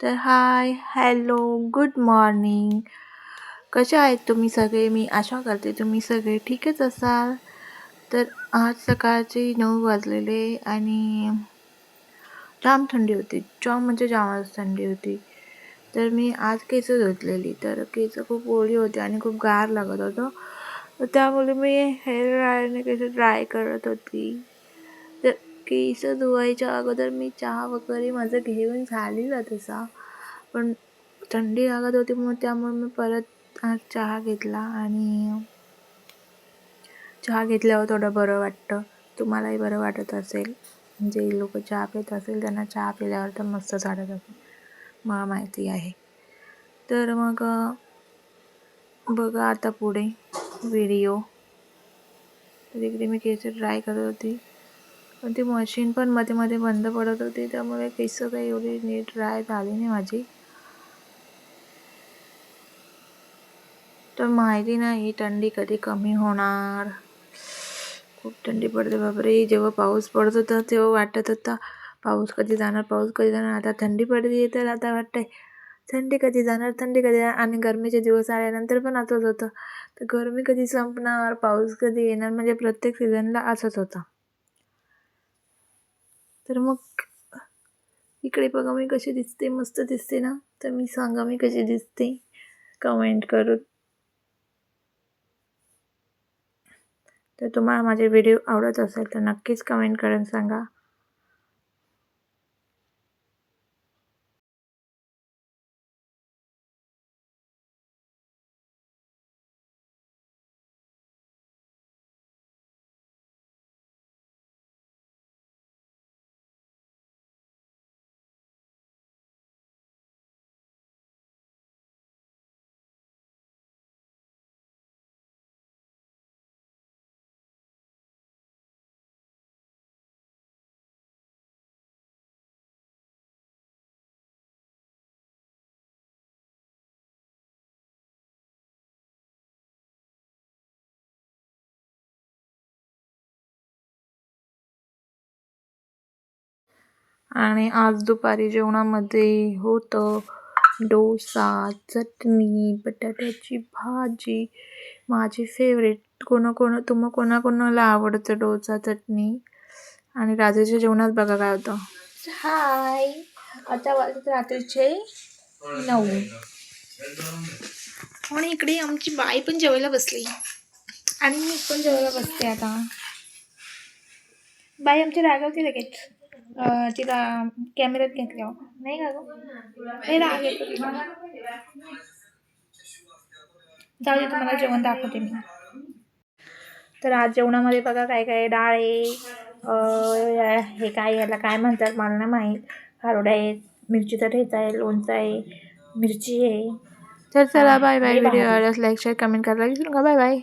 तर hi hello good morning कसे आहेत तुम्ही सगळे? मी आशा करते तुम्ही सगळे ठीकच असाल. तर आज सकाळचे नऊ वाजलेले आणि जाम थंडी होती. जाम म्हणजे जामच थंडी होती. तर मी आज केस धुतलेली. तर केस खूप ओली होती आणि खूप गार लागत होतं. तर त्यामुळे मी हेअर ड्रायरने केस ड्राय करत होती. तर केस धुवायच्या अगोदर मी चहा वगैरे माझं घेऊन झालेला तसा. पण थंडी लागत होती मग त्यामुळे मी परत चहा घेतला आणि चहा घेतल्यावर थोडं बरं वाटतं. तुम्हालाही बरं वाटत असेल. जे लोक चहा पित असेल त्यांना चहा पिल्यावर तर मस्त वाटत असेल. मला माहिती आहे. तर मग बघा आता पुढे व्हिडिओ तर मी केस ड्राय करत होती. पण ती मशीन पण मध्ये मध्ये बंद पडत होती. त्यामुळे केस काही एवढी नीट ड्राय झाली नाही माझी. तर माहिती नाही थंडी कधी कमी होणार? खूप थंडी पडते बापरे. जेव्हा पाऊस पडत होता तेव्हा वाटत होता पाऊस कधी जाणार पाऊस कधी जाणार? आता थंडी पडते तर आता वाटतंय थंडी कधी जाणार थंडी कधी जाणार? आणि गरमीचे दिवस आल्यानंतर पण असंच होतं. तर गरमी कधी संपणार पाऊस कधी येणार? म्हणजे प्रत्येक सीझनला असंच होतं. तर मग इकडे बघा मी कशी दिसते. मस्त दिसते ना? तर मी सांगा मी कशी दिसते? कमेंट करून. तर तुम्हाला माझे व्हिडिओ आवडत असेल तर नक्कीच कमेंट करून सांगा. आणि आज दुपारी जेवणामध्ये होतं डोसा चटणी बटाट्याची भाजी. माझी फेवरेट कोणा कोण तुम्हा कोणाकोणाला आवडतं डोसा चटणी? आणि रात्रीच्या जेवणात बघा काय होतं. हाय. आता वाजत रात्रीचे नऊ. आणि इकडे आमची बाई पण जेवायला बसली. आणि मी पण जेवायला बसते आता. बाई आमची रागवते लगेच. तिला कॅमेऱ्यात घेतल्यावर नाही का गं? जाऊ दे तुम्हाला जेवण दाखवते मी. तर आज जेवणामध्ये बघा काय काय डाळ आहे. हे काय याला काय म्हणतात मला नाही माहीत. खारोड्या आहेत मिरचीचा ठेचा आहे लोणचा आहे मिरची आहे. तर चला बाय बाय व्हिडिओ आवडल्यास लाईक शेअर कमेंट करायला विसरू नका. Bye bye